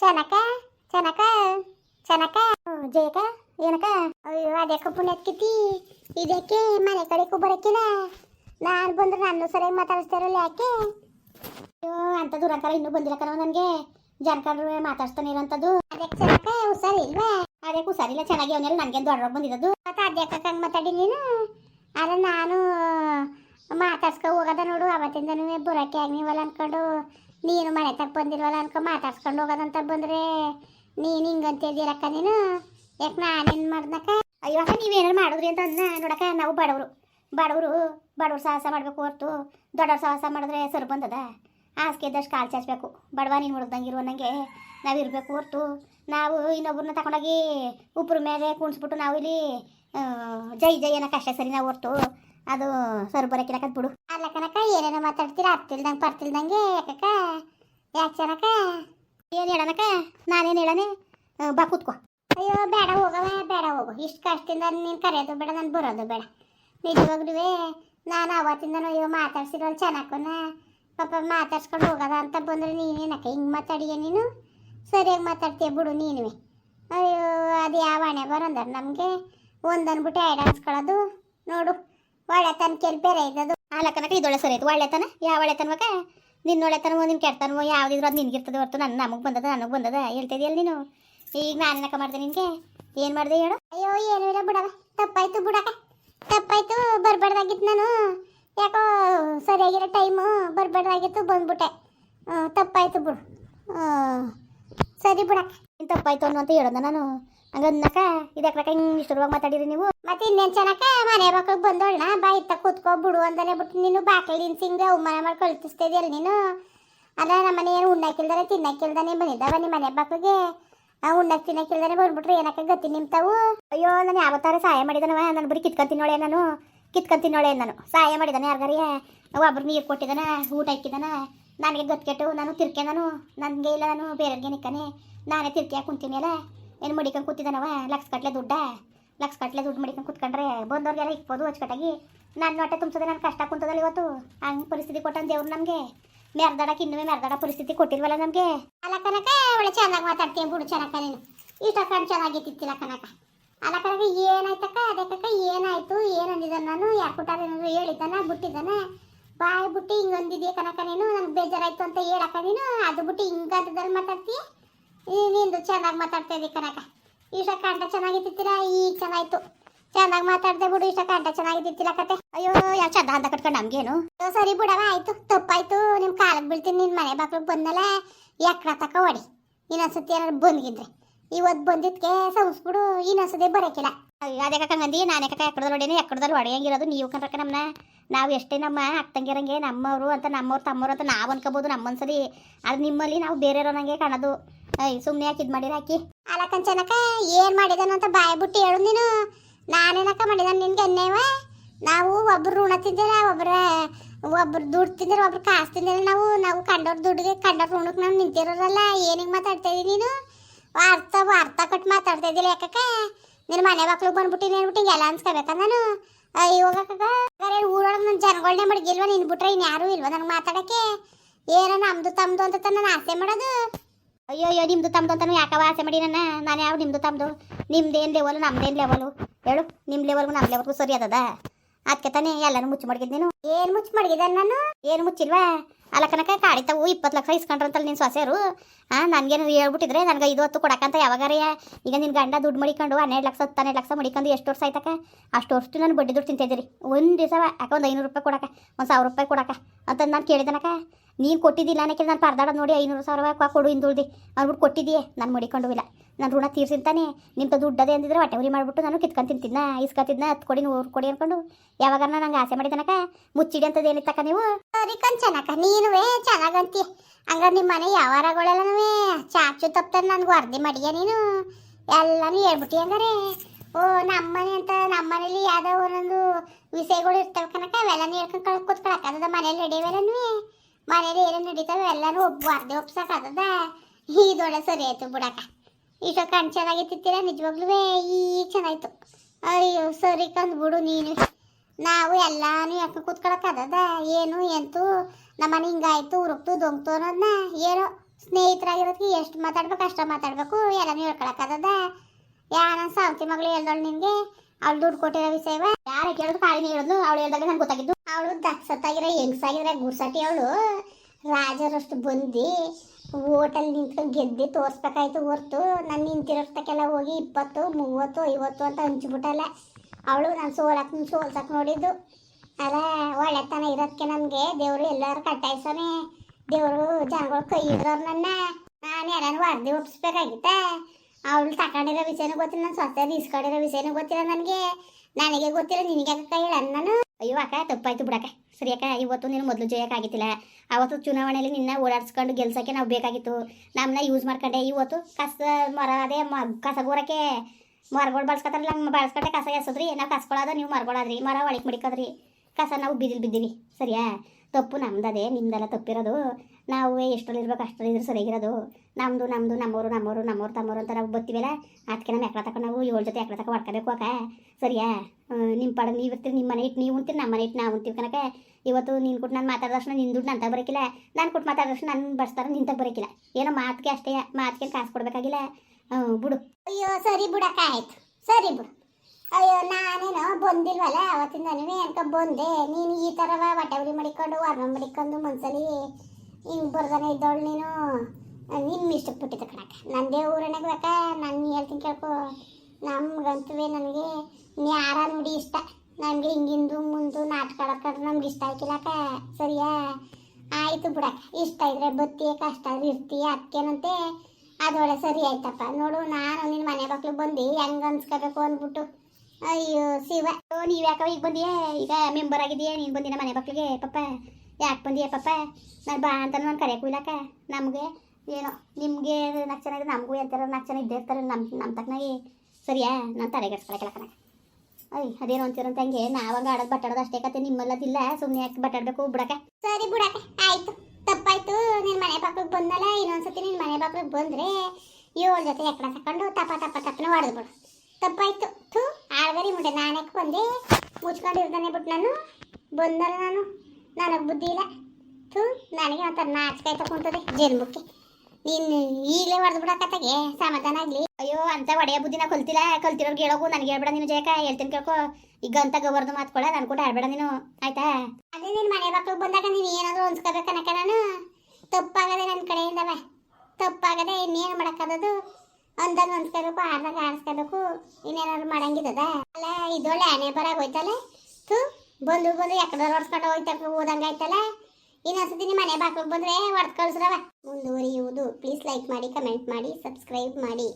ಚೆನ್ನಕ ಚನಕ ಚೆನ್ನಕ ಜಯಕ ಏನಕ ಅಯ್ಯೋ ಅದಕ್ಕೆ ಪುಣ್ಯತ್ಕಿತಿ ಇದಕ್ಕೆ ಮನೆ ಕಡೆಗೂ ಬರಕ್ಕಿಲ್ಲ ನಾನು ಬಂದ್ರೆ ನನ್ನ ಸರಿಯಾಗಿ ಮಾತಾಡಿಸ್ತಾರಲ್ಲ ಯಾಕೆ? ಅಯ್ಯೋ, ಅಂತ ದುರಂಕಾರ ಇನ್ನೂ ಬಂದಿಲ್ಲ ಕಣವ ನನಗೆ. ಜನಕರು ಮಾತಾಡ್ತಾನೆ ಇರೋಂಥದ್ದು. ಅದಕ್ಕೆ ಚೆನ್ನಕ ಹುಷಾರಿ ಇಲ್ವಾ ಅದಕ್ಕೆ ಹುಷಾರಿಲ್ಲ, ಚೆನ್ನಾಗಿ ಅವನೆಲ್ಲ ನನಗೆ ದೊಡ್ಡ ಬಂದಿದ್ದು ಮತ್ತೆ ಅದಕ್ಕೆ ಹಂಗೆ ಮಾತಾಡಿ ನೀನು? ನಾನು ಮಾತಾಡ್ಸ್ಕೊ ಹೋಗದ ನೋಡು, ಅವತ್ತಿಂದನೂ ಬರೋಕೆ ಆಗ್ನಿವಲ್ಲ ಅನ್ಕೊಂಡು. ನೀನು ಮನೆ ತಗ ಬಂದಿಲ್ವಲ್ಲ ಅನ್ಕೊಂಡು ಮಾತಾಡ್ಸ್ಕೊಂಡು ಹೋಗೋದಂತ ಬಂದ್ರೆ ನೀನು ಹಿಂಗಂತಿದ್ದೀರಕ್ಕ ನೀನು? ಯಾಕೆ ನಾನೇನು ಮಾಡ್ದಕ್ಕ ಅಯ್ಯೋ ನೀವೇನಾರು ಮಾಡಿದ್ರಿ ಅಂತ ಅಂದ ನೋಡಕ್ಕ, ನಾವು ಬಡವರು. ಬಡವರು, ಬಡವ್ರು ಸಾಹಸ ಮಾಡಬೇಕು ಹೊರ್ತು. ದೊಡ್ಡವ್ರು ಸಾಹಸ ಮಾಡಿದ್ರೆ ಸರ್ ಬಂದದ. ಹಾಸಿಗೆ ಇದ್ದಷ್ಟು ಕಾಲು ಚಾಚಬೇಕು. ಬಡವ ನೀನು ಹೊಡೆದಂಗೆ ಇರುವಂಗೆ ನಾವು ಇರಬೇಕು ಹೊರ್ತು. ನಾವು ಇನ್ನೊಬ್ಬರನ್ನ ತಗೊಂಡೋಗಿ ಉಪ್ರ ಮೇಲೆ ಕುಣಿಸ್ಬಿಟ್ಟು ನಾವು ಇಲ್ಲಿ ಜೈ ಜೈ ಅನ್ನೋ ಅಷ್ಟೇ ಸರಿ ನಾವು ಹೊರ್ತು. ಅದು ಸರ್ ಬರೋಕ್ಕಿರಕ್ಕಂತ ಬಿಡು ಕನಕ ಏನೇನೋ ಮಾತಾಡ್ತೀರಾ? ಅರ್ತಿಲ್ದಂಗೆ ಪರ್ತಿಲ್ದಂಗೆ ಯಾಕಕ್ಕ? ಯಾಕೆ ಚನಕ ಏನು ಹೇಳನಕ ನಾನೇನು ಹೇಳನೆ? ಬಾ ಕೂತ್ಕೋ. ಅಯ್ಯೋ, ಬೇಡ ಹೋಗವ ಬೇಡ, ಹೋಗು. ಇಷ್ಟು ಕಷ್ಟದಿಂದ ನೀನು ಕರೆಯೋದು ಬೇಡ, ನಾನು ಬರೋದು ಬೇಡ. ನಿಜವಾಗ್ಲೂ ನಾನು ಅವತ್ತಿಂದ ಅಯ್ಯೋ ಮಾತಾಡ್ಸಿರೋಲ್ಲ ಚೆನ್ನಾಕನ್ನ ಪಾಪ ಮಾತಾಡ್ಸ್ಕೊಂಡು ಹೋಗೋದ ಅಂತ ಬಂದ್ರೆ ನೀನೇನಕ್ಕ, ಹಿಂಗೆ ಮಾತಾಡಿಯ ನೀನು? ಸರಿಯಾಗಿ ಮಾತಾಡ್ತೀಯ ಬಿಡು ನೀನುವೆ. ಅಯ್ಯೋ, ಅದು ಯಾವ ಹಣೆ ಬರಂದಾರ ನಮಗೆ? ಒಂದನ್ಬಿಟ್ಟು ಎರಡು ಅನ್ಸ್ಕೊಳ್ಳೋದು ನೋಡು ಒಳ್ಳೆತನ ಕೆಲ್ ಬೇರೆ ಇದ್ದದು ಆಲಕನಕ ಇದೊಳ್ಳೆ ಸರಿ ಆಯ್ತು. ಒಳ್ಳೆತನ? ಯಾವ ಒಳ್ಳೆತನವಾಗ ನಿನ್ನ ಒಳ್ಳೆತನವೋ, ನಿನ್ನ ಕೆಟ್ಟತನವೋ, ಯಾವ್ದಿದ್ರು ಅದು ನಿನಗಿರ್ತದೆ ಹೊರತು. ನನ್ನ ನಮಗೆ ಬಂದದ, ನನಗೆ ಬಂದದ. ಹೇಳ್ತಿದ್ಯಲ್ಲ ನೀನು? ಈಗ ನಾನೇನಕ ಮಾಡ್ದೆ ನಿನಗೆ? ಏನು ಮಾಡಿದೆ ಹೇಳು? ಅಯ್ಯೋ, ಏನು ಇಲ್ಲ ಬಿಡವ. ತಪ್ಪಾಯ್ತು ಬಿಡಕ ತಪ್ಪಾಯ್ತು, ಬರ್ಬಾರ್ದಾಗಿತ್ತು ನಾನು. ಯಾಕೋ ಸರಿಯಾಗಿರೋ ಟೈಮು ಬರ್ಬಾರ್ದಾಗಿತ್ತು, ಬಂದ್ಬಿಟ್ಟೆ. ತಪ್ಪಾಯ್ತು ಬಿಡು. ಸರಿ ಬಿಡ ಇಂತ ತಪ್ಪಾಯ್ತು ಅಂತ ಹೇಳೋದ ನಾನು. ಹಂಗನ್ನಕ ಇದಕ್ಕ ಹಿಂಗೆ ಇಷ್ಟರವಾಗಿ ಮಾತಾಡಿರಿ ನೀವು? ಮತ್ತೆ ಇನ್ನೇನು ಚೆನ್ನಕ ಮನೆ ಮಕ್ಕಳಿಗೆ ಬಂದೋಳ್ನ, ಬಾ ಇತ್ತ ಕೂತ್ಕೋ, ಬಿಡು ಅಂದಲೇ ಬಿಟ್ಟು ನೀನು ಬಾಕಲಿ ಹಿಂಗೆ ಅವಮಾನ ಮಾಡಿ ಕಳ್ತಿಸ್ತಿದ್ಯಲ್ಲ ನೀನು? ಅಲ್ಲ, ನಮ್ಮ ಮನೆ ಏನು ಉಣ್ಣಕ್ಕಿಲ್ದಾನೆ ತಿನ್ನಕ್ಕಿಲ್ದಾನೆ ಬಂದಿದ್ದಾವ ನಿಮ್ಮ ಮನೆ ಮಕ್ಕಳಿಗೆ. ಆ ಉಣ್ಣಕ್ಕೆ ತಿನ್ನಕ್ಕಿಲ್ದಾನೆ ಬಂದ್ಬಿಟ್ರೆ ಏನಕ್ಕೆ ಗತಿ ನಿಮ್ತಾವು? ಅಯ್ಯೋ, ನಾನು ಯಾವತ್ತಾರ ಸಹಾಯ ಮಾಡಿದನವ, ನಾನು ಬರೀ ಕಿತ್ಕೊಂತಿನೋಳೆ ನಾನು. ಕಿತ್ಕೊಂತಿನೋಳೆ ನಾನು. ಸಹಾಯ ಮಾಡಿದಾನೆ ಯಾರ್ಗಾರಿಗೆ ಒಬ್ರು ನೀರು ಕೊಟ್ಟಿದ್ದಾನ ಊಟ ಇಕ್ಕಿದಾನ. ನನಗೆ ಗತ್ಕೆಟ್ಟು ನಾನು ತಿರ್ಕೆ ನಾನು ನನಗೆ ಇಲ್ಲ, ನಾನು ಬೇರೆಯವ್ರಿಗೆ ನಿಕ್ಕನೆ. ನಾನೇ ತಿರ್ಕೆ ಕುಂತೀನಿ ಅಲ್ಲ. ಏನು ಮಡಿಕೊಂಡು ಕೂತಿದ್ದಾನವ? ಲಕ್ಷ ಕಟ್ಲೆ ದುಡ್ಡ? ಲಕ್ಷ ಕಟ್ಲೆ ದುಡ್ಡು ಮಡಿಕೊಂಡು ಕೂತ್ಕೊಂಡ್ರೆ ಬಂದವ್ರಿಗೆಲ್ಲ ಇಕ್ಬೋದು ಅಚ್ಚುಕಟ್ಟಾಗಿ. ನನ್ನ ಹೊಟ್ಟೆ ತುಂಬಿಸೋದೆ ನಾನು ಕಷ್ಟ ಕುಂತದಲ್ಲ ಇವತ್ತು. ಹಂಗೆ ಪರಿಸ್ಥಿತಿ ಕೊಟ್ಟಂತ ದೇವ್ರು ನಮಗೆ. ಮೆರ್ದಾಡಕ್ಕೆ ಇನ್ನೂ ಮೆರ್ದಾಡ ಪರಿಸ್ಥಿತಿ ಕೊಟ್ಟಿಲ್ವಲ್ಲ ನಮಗೆ. ಅಲ್ಲ ಕನಕ, ಒಳ್ಳೆ ಚೆನ್ನಾಗಿ ಮಾತಾಡ್ತೀನಿ ಬಿಡು ಚೆನ್ನಾಗ ನೀನು. ಇಷ್ಟ ಕಣ್ ಚೆನ್ನಾಗಿತ್ತಿಲ್ಲ ಕನಕ. ಅಲ್ಲ ಕನಕ, ಏನಾಯ್ತಕ್ಕ? ಅದಕ್ಕ ಏನಾಯ್ತು? ಏನು ಅಂದಿದ್ದಾನೆ ನಾನು? ಯಾಕೆ ಕೊಟ್ಟಾರ ಏನಾದ್ರು ಹೇಳಿದ್ದಾನ, ಬಿಟ್ಟಿದ್ದಾನ. ಬಾಯ್ ಬಿಟ್ಟು ಹಿಂಗೊಂದಿದೆಯಾ ಕನಕ ನೀನು? ನನಗೆ ಬೇಜಾರಾಯ್ತು ಅಂತ ಹೇಳಕ್ಕ ನೀನು? ಅದು ಬಿಟ್ಟು ಹಿಂಗಂತದಲ್ಲಿ ಮಾತಾಡ್ತೀಯ ನಿಂದು ಚೆನ್ನಾಗಿ ಮಾತಾಡ್ತಾ ಇದ್ದೀವಿ ಕನಕ. ಇಷ್ಟ ಕಂಠ ಚೆನ್ನಾಗಿತ್ತಿಲ್ಲ ಈ ಚೆನ್ನಾಯ್ತು. ಚೆನ್ನಾಗಿ ಮಾತಾಡ್ದೆ ಬಿಡು ಇಷ್ಟ ಕಂಠ ಚೆನ್ನಾಗಿದ್ದಿತ್ತಿಲ್ಲ ಕತೆ. ಅಯ್ಯೋ, ಯಾವ ಚಂದ ಅಂತ ಕಟ್ಕೊಂಡು ನಮ್ಗೇನು? ಸರಿ ಬಿಡವ ಆಯ್ತು. ತಪ್ಪಾಯ್ತು. ನಿಮ್ಮ ಕಾಲಕ್ಕೆ ಬೀಳ್ತೀನಿ ನಿನ್ನ ಮನೆ ಬಾಕ್ಲಿಗೆ ಬಂದಲ್ಲ ಎಕ್ರ ತಕ ಹೊಡಿ ಇನ್ನೊಂದ್ಸತಿ ಏನಾದ್ರು ಬಂದ್ಗಿದ್ರೆ. ಇವತ್ತು ಬಂದಿದ್ಕೆ ಸಂಸ್ಬಿಡು ಇನ್ನೊಂದ್ಸತಿ ಬರೋಕಿಲ್ಲ. ಅದೇ ಕಕ್ಕಂಗಂದಿ ನಾನು ಯಾಕೆ ಎಕ್ಕಡದಲ್ಲಿ ಹೊಡೇನೆ ಎಕ್ಕಡದಲ್ಲಿ ಹೊಡೆಯಂಗಿರೋದು ನೀವು ಕಣ್ರಕ್ಕ ನಮ್ಮನ್ನ ನಾವು ಎಷ್ಟೇ ನಮ್ಮ ಅಕ್ಕಂಗಿರಂಗೆ, ನಮ್ಮವರು ಅಂತ, ನಮ್ಮವ್ರು ತಮ್ಮವ್ರು ಅಂತ ನಾವು ಅನ್ಕೋಬೋದು ನಮ್ಮನ್ಸಲಿ ಅದು ನಿಮ್ಮಲ್ಲಿ ನಾವು ಬೇರೆಯವ್ರು ನಂಗೆ ಕಾಣೋದು. ಅಯ್ಯ ಸುಮ್ಮನೆ ಯಾಕೆ ಇದು ಮಾಡಿರ ಹಾಕಿ ಅಲ್ಲ ಕಂಚನಕ ಏನು ಮಾಡಿದಾನು ಅಂತ ಬಾಯಿ ಬಿಟ್ಟು ಹೇಳು ನೀನು. ನಾನೇನಕ್ಕ ಮಾಡಿದಾನೆ ನಿನ್ಗೆ ಅನ್ನೇವ ನಾವು ಒಬ್ರು ಋಣ ತಿಂದಿರ ಒಬ್ಬರ ಒಬ್ರು ದುಡ್ಡು ತಿಂದಿರ ಒಬ್ರು ಕಾಸು ತಿಂದಿರ ನಾವು. ನಾವು ಕಂಡವ್ರ ದುಡ್ಡಿಗೆ ಕಂಡವ್ರ ಋಣಕ್ಕೆ ನಾವು ನಿಂತಿರೋರಲ್ಲ. ಏನಿಗೆ ಮಾತಾಡ್ತಾ ನೀನು? ಅರ್ಥ ಅರ್ಥ ಕೊಟ್ಟು ಮಾತಾಡ್ತಾ ಇದ್ದಿಲ್ಲ ಯಾಕಕ್ಕ? ನಿನ್ನ ಮನೆ ಮಕ್ಳು ಬಂದ್ಬಿಟ್ಟು ಏನ್ಬಿಟ್ಟು ಹಿಂಗೆಲ್ಲ ಅನ್ಸ್ಕೋಬೇಕ. ನಾನು ಇವಾಗ ಊರೊಳಗೆ ನನ್ನ ಜನಗಳನ್ನೇ ಮಡಗಿಲ್ವ? ನಿನ್ ಬಿಟ್ರೆ ಯಾರು ಇಲ್ವ ನನಗೆ ಮಾತಾಡಕ್ಕೆ? ಏನ ನಮ್ದು ತಮ್ದು ಅಂತ ನಾನು ಆಸೆ ಮಾಡೋದು. ಅಯ್ಯೋ ಅಯ್ಯೋ, ನಿಮ್ದು ತಮ್ದು ಅಂತಾನು ಯಾಕವ ಆಸೆ ಮಾಡಿ ನನ್ನ? ನಾನು ಯಾವ ನಿಮ್ದು ತಮ್ದು? ನಿಮ್ದೇನು ಲೆವಲು ನಮ್ದೇನು ಲೆವಲು ಹೇಳು ನಿಮ್ಮ ಲೆವಲ್ಗೂ ನಮ್ಮ ಲೆವಲ್ಗೂ ಸರಿ ಅದದ ಅದಕ್ಕೆ ತಾನೇ ಎಲ್ಲಾನು ಮುಚ್ಚಿ ಮಡಗಿದ್ ನೀನು. ಏನು ಮುಚ್ಚಿ ಮಡಗಿದ ನಾನು? ಏನು ಮುಚ್ಚಿಲ್ವಾ? ಅಲ್ಲ ಕಾಡಿತಾವು ಇಪ್ಪತ್ತು ಲಕ್ಷ ಇಸ್ಕೊಂಡ್ರಂತಲ್ಲ ನಿನ್ನ ಸೊಸೆಯರು ಆ, ನನಗೇನು ಹೇಳ್ಬಿಟ್ಟಿದ್ರೆ ನನಗೆ ಐದು ಹೊತ್ತು ಕೊಡಕ್ಕಂತ ಯಾವಾಗಾರ ಈಗ ನಿನ್ನ ಗಂಡ ದುಡ್ಡು ಮಡಿಕೊಂಡು ಹನ್ನೆರಡು ಲಕ್ಷ ಹತ್ತು ಹನ್ನೆರಡು ಲಕ್ಷ ಮಡಿಕೊಂಡು ಎಷ್ಟು ವರ್ಷ ಆಯ್ತಕ್ಕ? ಅಷ್ಟು ವರ್ಷ ನಾನು ಬಡ್ಡಿ ದುಡ್ಡು ತಿಂತಿದ್ದೀರಿ. ಒಂದು ದಿವಸ ಯಾಕೆ ಒಂದು ಐನೂರು ರೂಪಾಯಿ ಕೊಡಕ ಒಂದು ಸಾವಿರ ರೂಪಾಯಿ ಕೊಡಕ ಅಂತ ನಾನು ಕೇಳಿದನಕ ನೀನು ಕೊಟ್ಟಿದ್ದಿಲ್ಲ ಅನ್ನಕ್ಕೆ ನಾನು ಪರ್ದಾಡೋದು ನೋಡಿ ಐನೂರು ಸಾವಿರ ರೂಪಾಯಿ ಕೊಡು ಹಿಂದುಳ್ದು ಅಂದ್ಬಿಟ್ಟು ಕೊಟ್ಟಿದ್ದೀಯೇ, ನಾನು ಮಡಿಕೊಂಡು ಇಲ್ಲ ನಾನು ಋಣ ತೀರ್ಸಿಂತಾನೆ ನಿಮ್ದು ಅದೇ ಅಂದಿದ್ರೆ ಹೊಟ್ಟೆ ಮಾಡಿಬಿಟ್ಟು ನಾನು ಕಿತ್ಕೊಂಡು ತಿಂತಿದ್ನ, ಇಸ್ಕೊತಿದ್ನ ಹತ್ತು ಕೊಡಿ ನೂರು ಕೊಡಿ ಅನ್ಕೊಂಡು. ಯಾವಾಗ ನಂಗೆ ಆಸೆ ಮಾಡಿದನಕ, ಮುಚ್ಚಿಡಿ ಅಂತದ್ದು ಏನಿತ್ತಕ್ಕ ನೀವು? ಚೆನ್ನಕ ನೀನುವೇ ಚೆನ್ನಾಗಂತಿ. ಹಂಗ ನಿಮ್ಮ ಮನೆ ಯಾವಾರಗಳೆಲ್ಲನೂ ಚಾಚು ತಪ್ಪ ನನಗೆ ವರದಿ ಮಾಡಿಯ ನೀನು? ಎಲ್ಲನೂ ಹೇಳ್ಬಿಟ್ಟಿ ಹಂಗಾರೆ. ಓ ನಮ್ಮನೆ ಅಂತ ನಮ್ಮನೇಲಿ ಯಾವುದೋ ಒಂದೊಂದು ವಿಷಯಗಳು ಇರ್ತವೆ ಕನಕ ಅವೆಲ್ಲನೂ ಹೇಳ್ಕೊಂಡು ಕಳ್ ಕೂತ್ಕೊಳಕ್ ಅದದ ಮನೇಲಿ ನಡೆಯವೆಲ್ಲನೂ ಮನೇಲಿ ಏನೇನು ನಡೀತಾವೆ ಎಲ್ಲರೂ ಒಬ್ಬ, ವರದಿ ಒಪ್ಸಕ್ ಅದದ ಇದೊಳ್ಳೆ ಸರಿ ಆಯಿತು ಬಿಡಕ ಇಷ್ಟ ಕಣ್ ಚೆನ್ನಾಗಿತ್ತಿರ ನಿಜವಾಗ್ಲೂ ಈಗ ಚೆನ್ನಾಯ್ತು. ಅಯ್ಯೋ, ಸರಿ ಕಂದು ಬಿಡು ನೀನು. ನಾವು ಎಲ್ಲಾನು ಯಾಕೆ ಕೂತ್ಕೊಳಕ್ಕಾಗದ ಏನು, ಎಂತು? ನಮ್ಮನೆ ಹಿಂಗಾಯ್ತು, ಉರುಕ್ತು, ದೊಂಗ್ತು ಅನ್ನೋದನ್ನ ಏನೋ ಸ್ನೇಹಿತರಾಗಿರೋದಕ್ಕೆ ಎಷ್ಟು ಮಾತಾಡ್ಬೇಕು, ಅಷ್ಟು ಮಾತಾಡಬೇಕು, ಎಲ್ಲನೂ ಹೇಳ್ಕೊಳಕ್ಕಾಗದ ಯಾ ನನ್ನ ಸಾವತಿ ಮಗಳು ಹೇಳ್ದೋಳು ನಿನ್ಗೆ? ಅವಳು ದುಡ್ಡು ಕೊಟ್ಟಿರೋ ವಿಷಯವ ಯಾರ ಕೇಳಿದ್ರು ಕಾಳಿನ ಹೇಳಿದ್ಲು. ಅವಳು ಹೇಳಿದಾಗ ನಂಗೆ ಗೊತ್ತಾಗಿದ್ದು. ಅವಳು ದಕ್ಷತಾಗಿರ ಹೆಂಗ್ಸಾಗಿರ ಗುರ್ಸಟಿ ಅವಳು. ರಾಜರಷ್ಟು ಬಂದು ಹೋಟೆಲ್ ನಿಂತ್ಕೊಂಡು ಗೆದ್ದು ತೋರಿಸ್ಬೇಕಾಯ್ತು ಹೊರ್ತು. ನಾನು ನಿಂತಿರೋಷ್ಟಕ್ಕೆಲ್ಲ ಹೋಗಿ ಇಪ್ಪತ್ತು, ಮೂವತ್ತು, ಐವತ್ತು ಅಂತ ಹಂಚ್ಬಿಟ್ಟಲ್ಲ. ಅವಳು ನಾನು ಸೋಲಕ್ಕೆ ಸೋಲ್ಸಕ್ ನೋಡಿದ್ದು. ಅಲ್ಲ, ಒಳ್ಳೆತನ ಇರೋದಕ್ಕೆ ನನಗೆ. ದೇವರು ಎಲ್ಲರೂ ಕಟ್ಟಾಯಿಸೋನೆ. ದೇವರು ಜನಗಳು ಕೈ ಇದ್ರವ್ರು ನನ್ನ. ನಾನು ಯಾರನ್ನು ವರದಿ ಒಪ್ಪಿಸ್ಬೇಕಾಗಿತ್ತ ಅವಳು ತಗೊಂಡಿರೋ ವಿಷಯನೂ ಗೊತ್ತಿಲ್ಲ ನನ್ನ ಸ್ವತಃ ಇಸ್ಕೊಂಡಿರೋ ವಿಷಯನೂ ಗೊತ್ತಿಲ್ಲ ನನಗೆ. ನನಗೆ ಗೊತ್ತಿಲ್ಲ, ನಿನಗೆ ಯಾಕೆ ಕೈ ಹೇಳ ನಾನು ಅಯ್ಯೋ ಅಕ್ಕ, ತಪ್ಪಾಯ್ತು ಬಿಡಕ್ಕ. ಸರಿ ಅಕ್ಕ, ಇವತ್ತು ನೀನು ಮೊದಲು ಜಯಕ್ಕಾಗಿತ್ತಿಲ್ಲ ಅವತ್ತು ಚುನಾವಣೆಯಲ್ಲಿ ನಿನ್ನ ಓಡಾಡ್ಸ್ಕೊಂಡು ಗೆಲ್ಸೋಕ್ಕೆ ನಾವು ಬೇಕಾಗಿತ್ತು. ನಮ್ಮನ್ನ ಯೂಸ್ ಮಾಡ್ಕೊಂಡೆ, ಇವತ್ತು ಕಸ, ಮರ, ಅದೇ ಮ, ಕಸ ಗೋರಕ್ಕೆ ಮರಗಳು ಬಳಸ್ಕೊತಾರಲ್ಲ ಹಂಗೆ ಬಳಸ್ಕೊಂಡೆ ಕಸ ಎಸದ್ರಿ. ನಾವು ಕಸ್ಕೊಳ್ಳೋದು ನೀವು ಮರಗಳಾದ್ರಿ. ಮರ ಒಳಗೆ ಮಡಿಕೋದ್ರಿ. ಕಸ ನಾವು ಬಿದಿಲ್ ಬಿದ್ದೀವಿ. ಸರಿಯಾ? ತಪ್ಪು ನಮ್ದದೇ, ನಿಮ್ದೆಲ್ಲ ತಪ್ಪಿರೋದು. ನಾವು ಎಷ್ಟರಲ್ಲಿ ಇರ್ಬೇಕು ಅಷ್ಟರಲ್ಲಿ ಇದ್ರೆ ಸರಿಯಾಗಿರೋದು ನಮ್ಮದು ನಮ್ಮದು ನಮ್ಮವರು ನಮ್ಮವರು ನಮ್ಮವ್ರು ತಮ್ಮವ್ರು ಅಂತ ನಾವು ಬರ್ತೀವಲ್ಲ ಅದಕ್ಕೆ ನಮ್ಮ ಎಕ್ಕಳ ತಕೊಂಡು ನಾವು ಏಳು ಜೊತೆ ಎಕ್ಕಳ ತಕ ಹೊಡ್ಕೋಬೇಕು ಅಕ್ಕ. ಸರಿಯಾ? ನಿಮ್ಮ ಪಡ, ನೀವು ಇರ್ತೀರಿ ನಿಮ್ಮ ಮನೆ ಇಟ್ಟು ನೀವು ಉಂತೀರಿ ನಮ್ಮ ಮನೆ ಇಟ್ಟು ನಾವು ಉಂತೀವಿ ಕನಕ ಇವತ್ತು ನೀನು ಕೊಟ್ಟು ನಾನು ಮಾತಾಡಿದಷ್ಟು ನಿನ್ನ ದುಡ್ಡು ಅಂತ ಬರೋಕಿಲ್ಲ. ನಾನು ಕೊಟ್ಟು ಮಾತಾಡಿದಷ್ಟು ನನ್ನ ಬಡಿಸ್ತಾರೆ ನಿಂತ ಬರೋಕಿಲ್ಲ. ಏನೋ ಮಾತಿಗೆ ಅಷ್ಟೇ ಮಾತಿಗೆ ಕಾಸು ಕೊಡ್ಬೇಕಾಗಿಲ್ಲ. ಬಿಡು. ಅಯ್ಯೋ, ಸರಿ ಬಿಡಕ್ಕ ಆಯ್ತು. ಸರಿ ಬಿಡು. ಅಯ್ಯೋ, ನಾನೇನೋ ಬಂದಿಲ್ವಲ್ಲ, ಅವತ್ತಿಂದ ನೀವೇ ಅನ್ಕೊ ಬಂದೆ. ನೀನು ಈ ಥರವ ಹೊಟ್ಟೆ ಮಡಿಕೊಂಡು ವರ್ಣ ಮಡಿಕೊಂಡು ಹಿಂಗೆ ಬರ್ದಾನೆ ಇದ್ದವಳು ನೀನು. ನಿನ್ನ ಇಷ್ಟಕ್ಕೆ ಬಿಟ್ಟಿದ್ದ ಕಣಕ್ಕೆ. ನಂದೇ ಊರಣೆಗೆ ಬೇಕಾ, ನಾನು ಹೇಳ್ತೀನಿ ಕೇಳ್ಕೊ. ನಮ್ಗಂತೂ ನನಗೆ ಯಾರ ನುಡಿ ಇಷ್ಟ? ನಮಗೆ ಹಿಂಗಿಂದು ಮುಂದು ನಾಟಕ ನಮ್ಗೆ ಇಷ್ಟ ಆಯ್ಕಿಲ್ಲಕ್ಕ ಸರಿಯಾ? ಆಯಿತು ಬಿಡಕ್ಕ. ಇಷ್ಟ ಇದ್ರೆ ಬತ್ತೀಯ ಕಷ್ಟ ಇರ್ತೀಯ ಅದಕ್ಕೇನಂತೆ ಅದೊಳೆ ಸರಿ ಆಯ್ತಪ್ಪ. ನೋಡು, ನಾನು ನಿನ್ನ ಮನೆ ಬಾಕ್ಲಿಗೆ ಬಂದು ಹೆಂಗೆ ಅನ್ಸ್ಕೋಬೇಕು ಅಂದ್ಬಿಟ್ಟು. ಅಯ್ಯೋ, ಶಿವ. ನೀವು ಯಾಕವ ಈಗ ಬಂದಿಯೇ? ಈಗ ಮೆಂಬರ್ ಆಗಿದೆಯಾ ನೀನು ಬಂದಿನ ಮನೆ ಬಾಕ್ಲಿಗೆ ಪಪ್ಪ. ಯಾಕೆ ಬಂದಿಯ ಪಾಪ ನಾನು ಬಾ ಅಂತ ನಾನು ಕರೆಯಕ್ಕೂ ಇಲ್ಲಕ್ಕ ನಮಗೆ ಏನೋ, ನಿಮಗೆ ನಾಲ್ಕು ಜನ ಇದ್ರೆ ನಮಗೂ ಎಂತಾರ ನಾಲ್ಕು ಜನ ಇದ್ದೇ ಇರ್ತಾರೆ ನಮ್ಮ ನಮ್ಮ ತಕ್ಕನಾಗಿ ಸರಿಯಾ? ನಾನು ತಲೆಗೆಡ್ಸ್ಕೊಳಕ್ಕಿಲ್ಲ ಕಣ ಅಯ್ಯ ಅದೇನು ಅಂತೀರಂತ ಹಂಗೆ. ನಾವಾಗ ಆಡೋದು ಬಟ್ಟಾಡೋದು ಅಷ್ಟೇ ಕತೆ ನಿಮ್ಮಲ್ಲದಿಲ್ಲ ಸುಮ್ಮನೆ ಯಾಕೆ ಬಟ್ಟಾಡಬೇಕು ಬಿಡಕ್ಕೆ. ಸರಿ ಬಿಡಕ್ಕೆ, ಆಯ್ತು. ತಪ್ಪಾಯ್ತು. ನಿನ್ನ ಮನೆ ಬಾಕ್ಲಿಗೆ ಬಂದಲ್ಲ, ಇನ್ನೊಂದ್ಸತಿ ನಿನ್ನ ಮನೆ ಬಾಕ್ಲಿಗೆ ಬಂದ್ರೆ ಏಳು ಜೊತೆ ಎಕ್ಕಡ ತಕೊಂಡು ತಪ್ಪ ತಪ್ಪ ತಪ್ಪನ ಹೊಡೆದು ಬಿಡು. ತಪ್ಪಾಯ್ತು. ಥೂ, ಆಳ್ಗರಿ ಮುಂದೆ. ನಾನು ಯಾಕೆ ಬಂದೆ? ಮುಚ್ಕೊಂಡಿರ್ತಾನೆ ಬಿಟ್ಟು ನಾನು. ಬಂದಲ್ಲ ನಾನು. ನನಗೆ ಬುದ್ಧಿ ಇಲ್ಲ. ಥೂ, ನನಗೆ ಒಂಥರ ನಾಚಿಕೆ ತಗೊಂತದೆ ಬುಕ್ಕಿ. ನೀನು ಈಗಲೇ ಹೊಡೆದು ಬಿಡಕತ್ತಾಗೆ, ಸಮಾಧಾನ ಆಗಲಿ. ಅಯ್ಯೋ, ಅಂತ ಒಡೆಯ ಬುದ್ಧಿನ ಕಲ್ತಿಲ್ಲ, ಕಲ್ತಿರೋರ್ಗೆ ಕೇಳೋಕು ನನಗೆ ಹೇಳ್ಬೇಡ ನೀನು ಜಯಕ ಹೇಳ್ತೀನಿ ಕೇಳ್ಕೊ. ಈಗ ಅಂತ ಗವರ್ದು ಮಾತ್ಕೊಳ ನಾನು ಕೂಡ ಆಡ್ಬೇಡ ನೀನು, ಆಯ್ತಾ? ಅದೇ ನಿನ್ನ ಮನೆ ಮಕ್ಕಳು ಬಂದಾಗ ನೀನು ಏನಾದರೂ ಅನ್ಸ್ಕೋಬೇಕನಕ ನಾನು. ತಪ್ಪಾಗದೆ ನನ್ನ ಕಡೆಯಿಂದವ ತಪ್ಪಾಗದೆ ಇನ್ನೇನು ಮಾಡೋಕ್ಕಾಗದು ಅಂದಾಗ ಅನ್ಸ್ಕೋಬೇಕು ಆಡ್ದಾಗ ಆಡಿಸ್ಕೋಬೇಕು. ಇನ್ನೇನಾದ್ರು ಮಾಡಂಗಿದ್ದದ ಅಲ್ಲ ಇದೊಳ್ಳೆ ಹಣೆ ಬರಾಗ ಹೋಯ್ತಲ್ಲ? ಥೂ ಬಂದು ಬಂದು ಎಕಡೆ ಹೊಡ್ಸ್ಕೊಂಡು ಹೋಯ್ತಕ್ಕ ಓದಂಗ ಆಯ್ತಲ್ಲ? ಇನ್ನೊಂದ್ಸತಿ ನಿಮ್ಮ ಮನೆ ಬಾಕ್ಲಿಗೆ ಬಂದ್ರೆ ಹೊಡ್ದು ಕಳ್ಸ್ರವ. ಮುಂದುವರಿಯುವುದು. ಪ್ಲೀಸ್ ಲೈಕ್ ಮಾಡಿ ಕಮೆಂಟ್ ಮಾಡಿ ಸಬ್ಸ್ಕ್ರೈಬ್ ಮಾಡಿ.